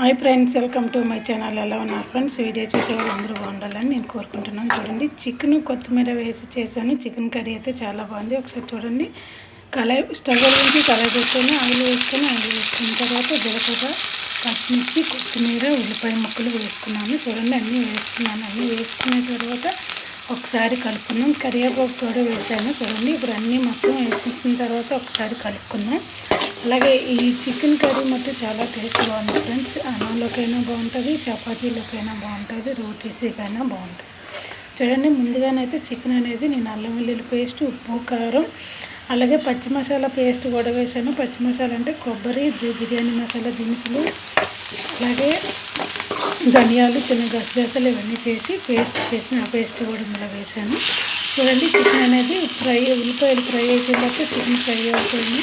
Hi friends welcome to my channel. ఎలా ఉన్నారు friends? Video చూసే వాళ్ళందరూ బాగుండాలని నేను కోరుకుంటున్నాను. చూడండి చికెన్ కొత్తిమీర వేసి చేశాను. చికెన్ కర్రీ అయితే చాలా బాగుంది. ఒకసారి చూడండి. కళాయి స్టవ్ నుంచి కళాయి పెట్టుకొని ఆయిల్ వేసుకొని ఆయిల్ వేసుకున్న తర్వాత జీలకర్ర పచ్చిమిర్చి కొత్తిమీర ఉల్లిపాయ ముక్కలు వేసుకున్నాను. చూడండి అన్నీ వేసుకున్నాను అన్నీ వేసుకున్న తర్వాత ఒకసారి కలుపుకున్నాం కరివేపాకు కూడా వేసాను చూడండి. ఇప్పుడు అన్నీ మొత్తం వేసేసిన తర్వాత ఒకసారి కలుపుకున్నాం అలాగే ఈ చికెన్ కర్రీ మొత్తం చాలా టేస్ట్ బాగుంది ఫ్రెండ్స్. అన్నంలోకైనా బాగుంటుంది చపాతీలోకైనా బాగుంటుంది రోటీస్కైనా బాగుంటుంది. చూడండి ముందుగానైతే చికెన్ అనేది నేను అల్లం వెల్లుల్లి పేస్ట్ ఉప్పు కారం అలాగే పచ్చి మసాలా పేస్ట్ కూడా వేసాను. పచ్చి మసాలా అంటే కొబ్బరి బిర్యానీ మసాలా దినుసులు అలాగే ధనియాలు చిన్న గసగసలు ఇవన్నీ చేసి పేస్ట్ చేసి ఆ పేస్ట్ కూడా ఇందులో వేసాను చూడండి చికెన్ అనేది ఫ్రై ఉల్లిపాయలు ఫ్రై అయిపోయినాక చికెన్ ఫ్రై అవుతుంది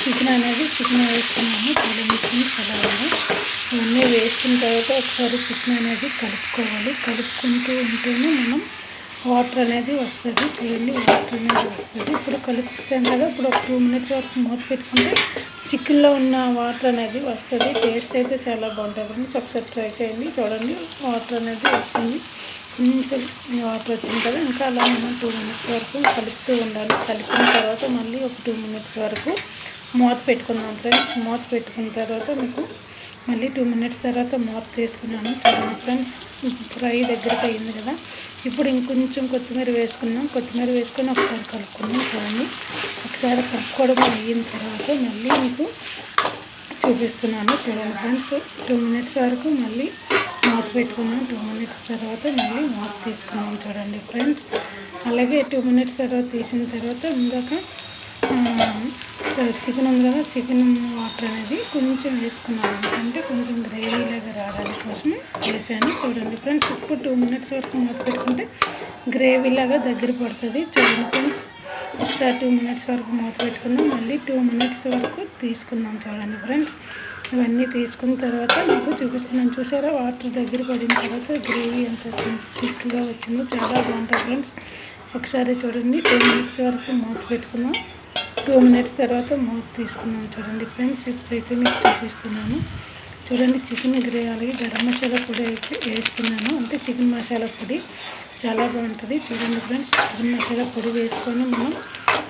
చికెన్ అనేది చికెన్ వేసుకున్నాము చూడండి ఫ్రెండ్స్ అలా ఉంది. ఇవన్నీ వేసుకున్న తర్వాత ఒకసారి చికెన్ అనేది కలుపుకోవాలి. కలుపుకుంటూ ఉంటేనే మనం వాటర్ అనేది వస్తుంది చూడండి వాటర్ అనేది వస్తుంది. ఇప్పుడు కలిపిసాం కదా ఇప్పుడు ఒక టూ మినిట్స్ వరకు మూత పెట్టుకుంటే చికెన్లో ఉన్న వాటర్ అనేది వస్తుంది. టేస్ట్ అయితే చాలా బాగుంటుంది. ఫ్రెండ్స్ ఒకసారి ట్రై చేయండి. చూడండి వాటర్ అనేది వచ్చింది. కొంచెం వాటర్ వచ్చింది కదా ఇంకా అలా మనం టూ మినిట్స్ వరకు కలుపుతూ ఉండాలి. కలిపిన తర్వాత మళ్ళీ ఒక టూ మినిట్స్ వరకు మూత పెట్టుకుందాం ఫ్రెండ్స్. మూత పెట్టుకున్న తర్వాత మీకు మళ్ళీ టూ మినిట్స్ తర్వాత మార్క్ చేస్తున్నాను. చూడండి ఫ్రెండ్స్ ఫ్రై దగ్గరకు అయింది కదా. ఇప్పుడు ఇంకొంచెం కొత్తిమీర వేసుకుందాం. కొత్తిమీర వేసుకొని ఒకసారి కలుపుకుందాం చూడండి. ఒకసారి కలుపుకోవడం అయిన తర్వాత మళ్ళీ మీకు చూపిస్తున్నాను. చూడండి ఫ్రెండ్స్ టూ మినిట్స్ వరకు మళ్ళీ మార్క్ పెట్టుకున్నాం టూ మినిట్స్ తర్వాత మళ్ళీ మార్క్ తీసుకున్నాం చూడండి ఫ్రెండ్స్. అలాగే టూ మినిట్స్ తర్వాత తీసిన తర్వాత ఇందాక చికెన్ ఉంది కదా చికెన్ వాటర్ అనేది కొంచెం వేసుకున్నాను. అంటే కొంచెం గ్రేవీ లాగా రావడానికి కోసమే వేసాను. చూడండి ఫ్రెండ్స్ ఇప్పుడు టూ మినిట్స్ వరకు మూత పెట్టుకుంటే గ్రేవీ లాగా దగ్గర పడుతుంది. చూడండి ఫ్రెండ్స్ ఒకసారి టూ మినిట్స్ వరకు మూత పెట్టుకుందాం. మళ్ళీ టూ మినిట్స్ వరకు తీసుకుందాం చూడండి ఫ్రెండ్స్. ఇవన్నీ తీసుకున్న తర్వాత మీకు చూపిస్తున్నాను. చూసారా? వాటర్ దగ్గర పడిన తర్వాత గ్రేవీ ఎంత థిక్గా వచ్చిందో చాలా బాగుంటుంది ఫ్రెండ్స్. ఒకసారి చూడండి టూ మినిట్స్ వరకు మూత పెట్టుకుందాం. టూ మినిట్స్ తర్వాత మూత తీసుకున్నాం చూడండి ఫ్రెండ్స్ ఇప్పుడైతే మీకు చూపిస్తున్నాను. చూడండి చికెన్ గ్రే అలాగే గరం మసాలా పొడి అయితే వేస్తున్నాను. అంటే చికెన్ మసాలా పొడి చాలా బాగుంటుంది. చూడండి ఫ్రెండ్స్ చికెన్ మసాలా పొడి వేసుకొని మనం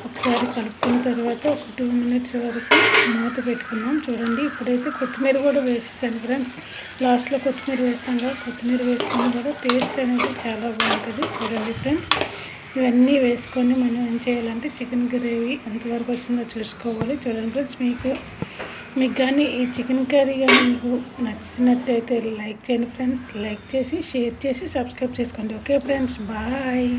ఒకసారి కలుపుకున్న తర్వాత ఒక టూ మినిట్స్ వరకు మూత పెట్టుకున్నాం చూడండి ఇప్పుడైతే కొత్తిమీర కూడా వేసేసాను ఫ్రెండ్స్. లాస్ట్లో కొత్తిమీర వేస్తాం కదా కొత్తిమీర వేసుకుని కూడా టేస్ట్ అనేది చాలా బాగుంటుంది. చూడండి ఫ్రెండ్స్ ఇవన్నీ వేసుకొని మనం ఏం చేయాలంటే చికెన్ గ్రేవీ ఎంతవరకు వచ్చిందో చూసుకోవాలి. చూడండి ఫ్రెండ్స్ మీకు మీకు కానీ ఈ చికెన్ కర్రీ కానీ మీకు నచ్చినట్టయితే లైక్ చేయండి ఫ్రెండ్స్. లైక్ చేసి షేర్ చేసి సబ్స్క్రైబ్ చేసుకోండి. Okay friends bye.